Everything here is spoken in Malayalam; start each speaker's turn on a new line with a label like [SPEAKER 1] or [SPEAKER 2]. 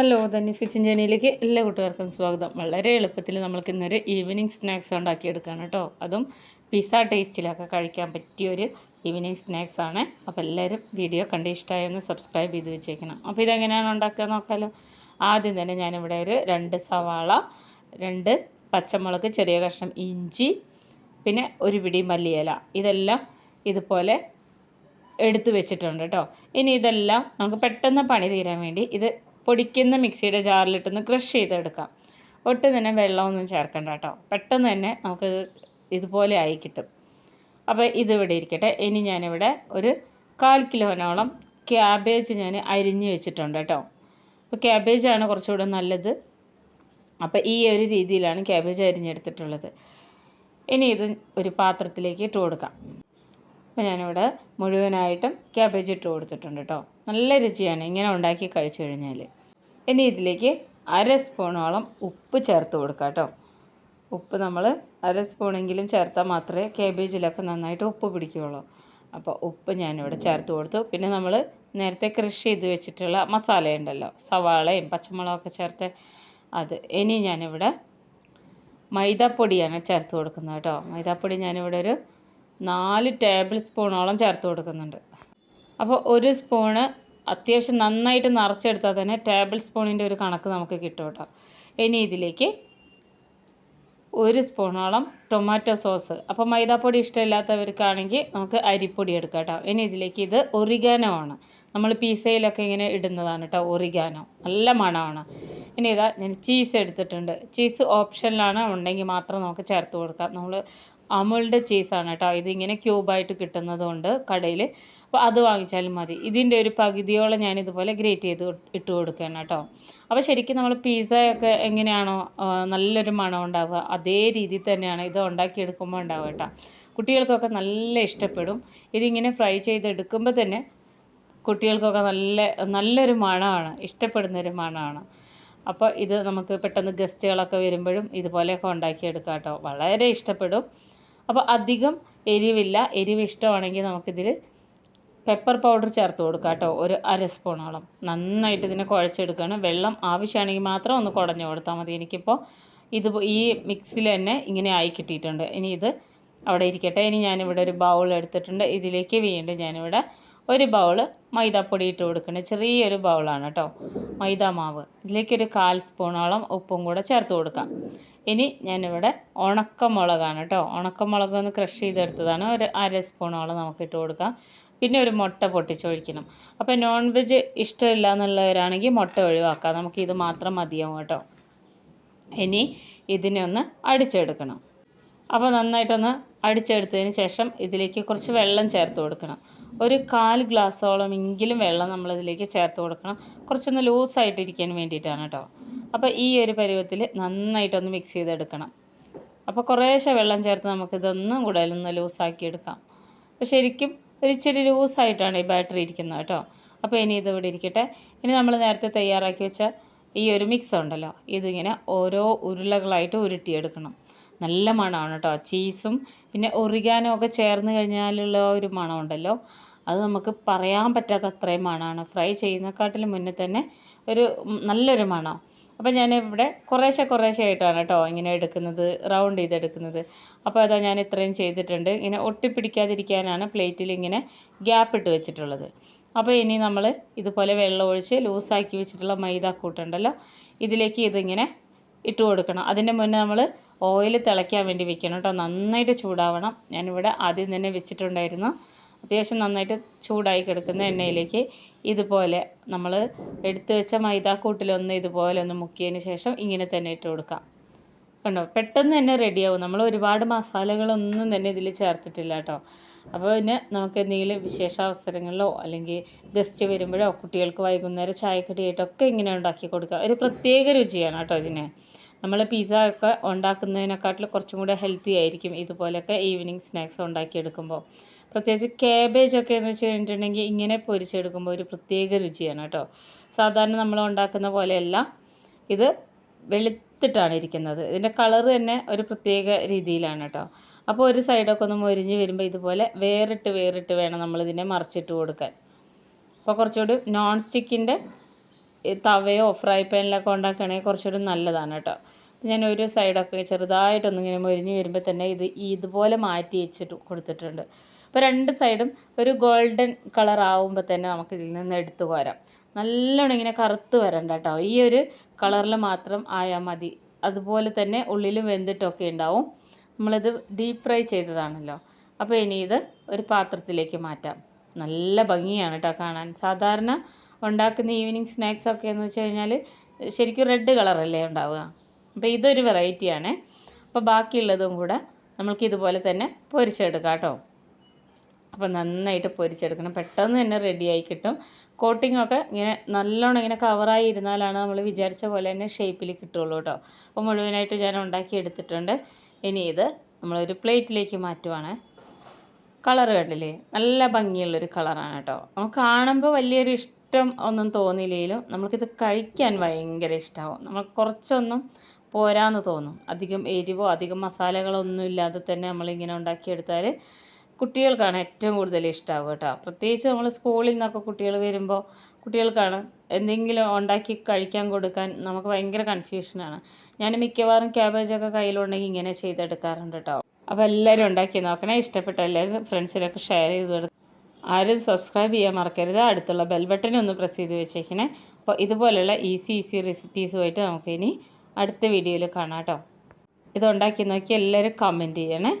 [SPEAKER 1] ഹലോ ധന്യസ് കിച്ചൻ ജേണിയിലേക്ക് എല്ലാ കൂട്ടുകാർക്കും സ്വാഗതം. വളരെ എളുപ്പത്തിൽ നമ്മൾക്ക് ഇന്നൊരു ഈവനിങ് സ്നാക്സ് ഉണ്ടാക്കിയെടുക്കുകയാണ് കേട്ടോ അതും പിസ്സ ടേസ്റ്റിലൊക്കെ കഴിക്കാൻ പറ്റിയ ഒരു ഈവനിങ് സ്നാക്സ് ആണ്. അപ്പോൾ എല്ലാവരും വീഡിയോ കണ്ട് ഇഷ്ടമായി സബ്സ്ക്രൈബ് ചെയ്ത് വെച്ചേക്കണം. അപ്പോൾ ഇതെങ്ങനെയാണ് ഉണ്ടാക്കുക നോക്കാമല്ലോ ആദ്യം തന്നെ ഞാനിവിടെ ഒരു രണ്ട് സവാള രണ്ട് പച്ചമുളക് ചെറിയ കഷ്ണം ഇഞ്ചി പിന്നെ ഒരു പിടി മല്ലിയില. ഇതെല്ലാം ഇതുപോലെ എടുത്തു വെച്ചിട്ടുണ്ട് കേട്ടോ ഇനി ഇതെല്ലാം നമുക്ക് പെട്ടെന്ന് പണി തീരാൻ വേണ്ടി ഇത് പൊടിക്കുന്ന മിക്സിയുടെ ജാറിലിട്ടൊന്ന് ക്രഷ് ചെയ്തെടുക്കാം. ഒട്ടും തന്നെ വെള്ളമൊന്നും ചേർക്കണ്ട കേട്ടോ പെട്ടെന്ന് തന്നെ നമുക്ക് ഇതുപോലെ ആയി കിട്ടും. അപ്പോൾ ഇതിവിടെ ഇരിക്കട്ടെ. ഇനി ഞാനിവിടെ ഒരു കാൽ കിലോനോളം ക്യാബേജ് ഞാൻ അരിഞ്ഞ് വെച്ചിട്ടുണ്ട് കേട്ടോ അപ്പോൾ ക്യാബേജാണ് കുറച്ചുകൂടെ നല്ലത്. അപ്പോൾ ഈ ഒരു രീതിയിലാണ് ക്യാബേജ് അരിഞ്ഞെടുത്തിട്ടുള്ളത്. ഇനി ഇത് ഒരു പാത്രത്തിലേക്ക് ഇട്ട് കൊടുക്കാം. അപ്പോൾ ഞാനിവിടെ മുഴുവനായിട്ടും ക്യാബേജ് ഇട്ട് കൊടുത്തിട്ടുണ്ട് കേട്ടോ നല്ല രുചിയാണ്. ഇങ്ങനെ ഉണ്ടാക്കി കഴിച്ചു കഴിഞ്ഞാൽ ഇനി ഇതിലേക്ക് അര സ്പൂണോളം ഉപ്പ് ചേർത്ത് കൊടുക്കുക കേട്ടോ. ഉപ്പ് നമ്മൾ അര സ്പൂണെങ്കിലും ചേർത്താൽ മാത്രമേ കേബേജിലൊക്കെ നന്നായിട്ട് ഉപ്പ് പിടിക്കുകയുള്ളൂ. അപ്പോൾ ഉപ്പ് ഞാനിവിടെ ചേർത്ത് കൊടുത്തു. പിന്നെ നമ്മൾ നേരത്തെ കൃഷി ചെയ്ത് വെച്ചിട്ടുള്ള മസാല ഉണ്ടല്ലോ സവാളയും പച്ചമുളകൊക്കെ ചേർത്ത് അത്. ഇനി ഞാനിവിടെ മൈദാപ്പൊടിയാണ് ചേർത്ത് കൊടുക്കുന്നത് കേട്ടോ. മൈദാപ്പൊടി ഞാനിവിടെ ഒരു നാല് ടേബിൾ സ്പൂണോളം ചേർത്ത് കൊടുക്കുന്നുണ്ട്. അപ്പോൾ ഒരു സ്പൂണ് അത്യാവശ്യം നന്നായിട്ട് നിറച്ചെടുത്താൽ തന്നെ ടേബിൾ സ്പൂണിന്റെ ഒരു കണക്ക് നമുക്ക് കിട്ടും കേട്ടോ. ഇനി ഇതിലേക്ക് ഒരു സ്പൂണോളം ടൊമാറ്റോ സോസ് അപ്പോൾ മൈദാപ്പൊടി ഇഷ്ടമില്ലാത്തവർക്കാണെങ്കിൽ നമുക്ക് അരിപ്പൊടി എടുക്കാം കേട്ടോ. ഇനി ഇതിലേക്ക് ഇത് ഒറിഗാനോ ആണ്. നമ്മൾ പിസയിലൊക്കെ ഇങ്ങനെ ഇടുന്നതാണ് കേട്ടോ ഒറിഗാനോ നല്ല മണമാണ്. ഇനി ഇതാ ഞാൻ ചീസ് എടുത്തിട്ടുണ്ട്. ചീസ് ഓപ്ഷനിലാണ് ഉണ്ടെങ്കിൽ മാത്രം നമുക്ക് ചേർത്ത് കൊടുക്കാം. നമ്മൾ അമുലിന്റെ ചീസാണ് കേട്ടോ. ഇതിങ്ങനെ ക്യൂബായിട്ട് കിട്ടുന്നത് കൊണ്ട് കടയിൽ അപ്പോൾ അത് വാങ്ങിച്ചാലും മതി. ഇതിന്റെ ഒരു പകുതിയോളം ഞാൻ ഇതുപോലെ ഗ്രേറ്റ് ചെയ്ത് ഇട്ട് കൊടുക്കുകയാണ് കേട്ടോ. അപ്പോൾ ശരിക്കും നമ്മൾ പിസ്സയൊക്കെ എങ്ങനെയാണോ നല്ലൊരു മണം ഉണ്ടാവുക അതേ രീതിയിൽ തന്നെയാണ് ഇത് ഉണ്ടാക്കിയെടുക്കുമ്പോൾ ഉണ്ടാവുക കേട്ടോ. കുട്ടികൾക്കൊക്കെ നല്ല ഇഷ്ടപ്പെടും. ഇതിങ്ങനെ ഫ്രൈ ചെയ്തെടുക്കുമ്പോൾ തന്നെ കുട്ടികൾക്കൊക്കെ നല്ല നല്ലൊരു മണമാണ് ഇഷ്ടപ്പെടുന്നൊരു മണമാണ്. അപ്പോൾ ഇത് നമുക്ക് പെട്ടെന്ന് ഗസ്റ്റുകളൊക്കെ വരുമ്പോഴും ഇതുപോലെയൊക്കെ ഉണ്ടാക്കിയെടുക്കാം കേട്ടോ. വളരെ ഇഷ്ടപ്പെടും. അപ്പോൾ അധികം എരിവില്ല. എരിവ് ഇഷ്ടമാണെങ്കിൽ നമുക്കിതിൽ പെപ്പർ പൗഡർ ചേർത്ത് കൊടുക്കാം കേട്ടോ. ഒരു അര സ്പൂണോളം. നന്നായിട്ട് ഇതിനെ കുഴച്ചെടുക്കുകയാണ്. വെള്ളം ആവശ്യമാണെങ്കിൽ മാത്രം ഒന്ന് കുടഞ്ഞു കൊടുത്താൽ മതി. എനിക്കിപ്പോൾ ഇത് ഈ മിക്സിൽ തന്നെ ഇങ്ങനെ ആയി കിട്ടിയിട്ടുണ്ട്. ഇനി ഇത് അവിടെ ഇരിക്കട്ടെ. ഇനി ഞാനിവിടെ ഒരു ബൗൾ എടുത്തിട്ടുണ്ട്. ഇതിലേക്ക് വീണ്ടും ഞാനിവിടെ ഒരു ബൗൾ മൈദാപ്പൊടി ഇട്ട് കൊടുക്കണം. ചെറിയൊരു ബൗളാണ് കേട്ടോ മൈദ മാവ്. ഇതിലേക്ക് ഒരു കാൽ സ്പൂണോളം ഉപ്പും കൂടെ ചേർത്ത് കൊടുക്കാം. ഇനി ഞാനിവിടെ ഉണക്കമുളകാണ് കേട്ടോ ഉണക്കമുളക് ഒന്ന് ക്രഷ് ചെയ്തെടുത്തതാണ്. ഒരു അര സ്പൂണോളം നമുക്ക് ഇട്ട് കൊടുക്കാം. പിന്നെ ഒരു മുട്ട പൊട്ടിച്ചൊഴിക്കണം. അപ്പോൾ നോൺ വെജ് ഇഷ്ടമില്ല എന്നുള്ളവരാണെങ്കിൽ മുട്ട ഒഴിവാക്കാം. നമുക്ക് ഇത് മാത്രം മതിയാവും കേട്ടോ. ഇനി ഇതിനെ ഒന്ന് അടിച്ചെടുക്കണം. അപ്പോൾ നന്നായിട്ടൊന്ന് അടിച്ചെടുത്തതിന് ശേഷം ഇതിലേക്ക് കുറച്ച് വെള്ളം ചേർത്ത് കൊടുക്കണം. ഒരു കാൽ ഗ്ലാസ്സോളം എങ്കിലും വെള്ളം നമ്മൾ ഇതിലേക്ക് ചേർത്ത് കൊടുക്കണം. കുറച്ചൊന്ന് ലൂസായിട്ട് ഇരിക്കാൻ വേണ്ടിയിട്ടാണ് കേട്ടോ അപ്പോൾ ഈ ഒരു പരുവത്തിൽ നന്നായിട്ടൊന്ന് മിക്സ് ചെയ്തെടുക്കണം. അപ്പോൾ കുറേശ്ശെ വെള്ളം ചേർത്ത് നമുക്കിതൊന്നും കൂടെ ഒന്ന് ലൂസാക്കി എടുക്കാം അപ്പോൾ ശരിക്കും ഒരു ഇച്ചിരി ലൂസായിട്ടാണ് ഈ ബാറ്ററി ഇരിക്കുന്നത് കേട്ടോ അപ്പോൾ ഇനി ഇത് ഇവിടെ ഇരിക്കട്ടെ. ഇനി നമ്മൾ നേരത്തെ തയ്യാറാക്കി വെച്ച ഈ ഒരു മിക്സ് ഉണ്ടല്ലോ. ഇതിങ്ങനെ ഓരോ ഉരുളകളായിട്ട് ഉരുട്ടിയെടുക്കണം. നല്ല മണമാണ് കേട്ടോ ചീസും പിന്നെ ഒറിഗാനോ ഒക്കെ ചേർന്ന് കഴിഞ്ഞാലുള്ള ഒരു മണം ഉണ്ടല്ലോ അത് നമുക്ക് പറയാൻ പറ്റാത്ത അത്രയും മണമാണ്. ഫ്രൈ ചെയ്യുന്നതിനെക്കാട്ടിലും മുന്നേ തന്നെ ഒരു നല്ലൊരു മണം. അപ്പോൾ ഞാൻ ഇവിടെ കുറേശ്ശെ കുറേശ്ശെ ആയിട്ടാണ് കേട്ടോ ഇങ്ങനെ എടുക്കുന്നത് റൗണ്ട് ചെയ്തെടുക്കുന്നത്. അപ്പോൾ അതാ ഞാൻ ഇത്രയും ചെയ്തിട്ടുണ്ട്. ഇങ്ങനെ ഒട്ടിപ്പിടിക്കാതിരിക്കാനാണ് പ്ലേറ്റിൽ ഇങ്ങനെ ഗ്യാപ്പ് ഇട്ട് വെച്ചിട്ടുള്ളത്. അപ്പോൾ ഇനി നമ്മൾ ഇതുപോലെ വെള്ളം ഒഴിച്ച് ലൂസാക്കി വെച്ചിട്ടുള്ള മൈദ കൂട്ടുണ്ടല്ലോ ഇതിലേക്ക് ഇതിങ്ങനെ ഇട്ട് കൊടുക്കണം. അതിന്റെ മുന്നേ നമ്മൾ ഓയിൽ തിളയ്ക്കാൻ വേണ്ടി വെക്കണം കേട്ടോ. നന്നായിട്ട് ചൂടാവണം. ഞാനിവിടെ ആദ്യം തന്നെ വെച്ചിട്ടുണ്ടായിരുന്നു. അത്യാവശ്യം നന്നായിട്ട് ചൂടായി കിടക്കുന്ന എണ്ണയിലേക്ക് ഇതുപോലെ നമ്മൾ എടുത്തു വെച്ച മൈദാക്കൂട്ടിലൊന്ന് ഇതുപോലെ ഒന്ന് മുക്കിയതിന് ശേഷം ഇങ്ങനെ തന്നെ ഇട്ട് കൊടുക്കാം. കണ്ടോ? പെട്ടെന്ന് തന്നെ റെഡിയാവും. നമ്മൾ ഒരുപാട് മസാലകളൊന്നും തന്നെ ഇതിൽ ചേർത്തിട്ടില്ല കേട്ടോ. അപ്പോൾ പിന്നെ നമുക്ക് എന്തെങ്കിലും വിശേഷാവസരങ്ങളിലോ അല്ലെങ്കിൽ ഗസ്റ്റ് വരുമ്പോഴോ കുട്ടികൾക്ക് വൈകുന്നേരം ചായക്കടിയായിട്ടൊക്കെ ഇങ്ങനെ ഉണ്ടാക്കി കൊടുക്കാം. ഒരു പ്രത്യേക രുചിയാണ് കേട്ടോ ഇതിന്. നമ്മൾ പിസ്സ ഒക്കെ ഉണ്ടാക്കുന്നതിനെക്കാട്ടിലും കുറച്ചും കൂടെ ഹെൽത്തി ആയിരിക്കും ഇതുപോലെയൊക്കെ ഈവനിങ് സ്നാക്സ് ഉണ്ടാക്കിയെടുക്കുമ്പോൾ പ്രത്യേകിച്ച് ക്യാബേജ് ഒക്കെ എന്ന് വെച്ച് കഴിഞ്ഞിട്ടുണ്ടെങ്കിൽ ഇങ്ങനെ പൊരിച്ചെടുക്കുമ്പോൾ ഒരു പ്രത്യേക രുചിയാണ് കേട്ടോ. സാധാരണ നമ്മൾ ഉണ്ടാക്കുന്ന പോലെയല്ല ഇത് വെളുത്തിട്ടാണ് ഇരിക്കുന്നത്. ഇതിന്റെ കളർ തന്നെ ഒരു പ്രത്യേക രീതിയിലാണ് കേട്ടോ. അപ്പോൾ ഒരു സൈഡൊക്കെ ഒന്ന് മൊരിഞ്ഞ് വരുമ്പോൾ ഇതുപോലെ വേറിട്ട് വേറിട്ട് വേണം നമ്മൾ ഇതിനെ മറിച്ചിട്ട് കൊടുക്കാൻ. അപ്പോൾ കുറച്ചുകൂടി നോൺ സ്റ്റിക്കിന്റെ തവയോ ഫ്രൈ പാനിലൊക്കെ ഉണ്ടാക്കുകയാണെങ്കിൽ കുറച്ചുകൂടി നല്ലതാണ് കേട്ടോ. ഞാൻ ഒരു സൈഡൊക്കെ ചെറുതായിട്ടൊന്നിങ്ങനെ മൊരിഞ്ഞ് വരുമ്പോൾ തന്നെ ഇത് ഇതുപോലെ മാറ്റി വെച്ചിട്ട് കൊടുത്തിട്ടുണ്ട്. അപ്പോൾ രണ്ട് സൈഡും ഒരു ഗോൾഡൻ കളർ ആവുമ്പോൾ തന്നെ നമുക്ക് ഇതിൽ നിന്ന് എടുത്തു കോരാം. നല്ലോണം ഇങ്ങനെ കറുത്ത് വരണ്ട കേട്ടോ. ഈ ഒരു കളറിൽ മാത്രം ആയാൽ മതി. അതുപോലെ തന്നെ ഉള്ളിലും വെന്തിട്ടൊക്കെ ഉണ്ടാവും. നമ്മളിത് ഡീപ്പ് ഫ്രൈ ചെയ്തതാണല്ലോ. അപ്പോൾ ഇനി ഇത് ഒരു പാത്രത്തിലേക്ക് മാറ്റാം. നല്ല ഭംഗിയാണ് കേട്ടോ കാണാൻ. സാധാരണ ഉണ്ടാക്കുന്ന ഈവനിങ് സ്നാക്സ് ഒക്കെ എന്ന് വെച്ച് കഴിഞ്ഞാൽ ശരിക്കും റെഡ് കളറല്ലേ ഉണ്ടാവുക. അപ്പോൾ ഇതൊരു വെറൈറ്റിയാണ് അപ്പോൾ ബാക്കിയുള്ളതും കൂടെ നമ്മൾക്ക് ഇതുപോലെ തന്നെ പൊരിച്ചെടുക്കാം കേട്ടോ. അപ്പോൾ നന്നായിട്ട് പൊരിച്ചെടുക്കണം. പെട്ടെന്ന് തന്നെ റെഡിയായി കിട്ടും. കോട്ടിംഗ് ഒക്കെ ഇങ്ങനെ നല്ലോണം ഇങ്ങനെ കവറായി ഇരുന്നാലാണ് നമ്മൾ വിചാരിച്ച പോലെ തന്നെ ഷേപ്പിൽ കിട്ടുള്ളൂ കേട്ടോ. അപ്പോൾ മുഴുവനായിട്ട് ഞാൻ ഉണ്ടാക്കി എടുത്തിട്ടുണ്ട്. ഇനി ഇത് നമ്മളൊരു പ്ലേറ്റിലേക്ക് മാറ്റുവാണ്. കളർ കണ്ടില്ലേ? നല്ല ഭംഗിയുള്ളൊരു കളറാണ് കേട്ടോ. നമുക്ക് കാണുമ്പോൾ വലിയൊരു ഇഷ്ടം ഒന്നും തോന്നിയില്ലെങ്കിലും നമുക്കിത് കഴിക്കാൻ ഭയങ്കര ഇഷ്ടമാവും നമുക്ക് കുറച്ചൊന്നും പോരാന്ന് തോന്നും. അധികം എരിവോ അധികം മസാലകളോ ഒന്നും ഇല്ലാതെ തന്നെ നമ്മളിങ്ങനെ ഉണ്ടാക്കിയെടുത്താൽ കുട്ടികൾക്കാണ് ഏറ്റവും കൂടുതൽ ഇഷ്ടമാവുക കേട്ടോ. പ്രത്യേകിച്ച് നമ്മൾ സ്കൂളിൽ നിന്നൊക്കെ കുട്ടികൾ വരുമ്പോൾ കുട്ടികൾക്കാണ് എന്തെങ്കിലും ഉണ്ടാക്കി കഴിക്കാൻ കൊടുക്കാൻ നമുക്ക് ഭയങ്കര കൺഫ്യൂഷനാണ് ഞാൻ മിക്കവാറും ക്യാബേജൊക്കെ കയ്യിലുണ്ടെങ്കിൽ ഇങ്ങനെ ചെയ്തെടുക്കാറുണ്ട് കേട്ടോ. അപ്പോൾ എല്ലാവരും ഉണ്ടാക്കി നോക്കണേ. ഇഷ്ടപ്പെട്ട എല്ലാവരും ഫ്രണ്ട്സിനൊക്കെ ഷെയർ ചെയ്ത് കൊടുക്കുക ആരും സബ്സ്ക്രൈബ് ചെയ്യാൻ മറക്കരുത്. അടുത്തുള്ള ബെൽ ബട്ടൺ ഒന്ന് പ്രസ് ചെയ്ത് വെച്ചേക്കണേ. അപ്പോൾ ഇതുപോലെയുള്ള ഈസി ഈസി റെസിപ്പീസുമായിട്ട് നമുക്ക് ഇനി അടുത്ത വീഡിയോയിൽ കാണാം കേട്ടോ ഇത് ഉണ്ടാക്കി നോക്കി എല്ലാവരും കമന്റ് ചെയ്യണേ.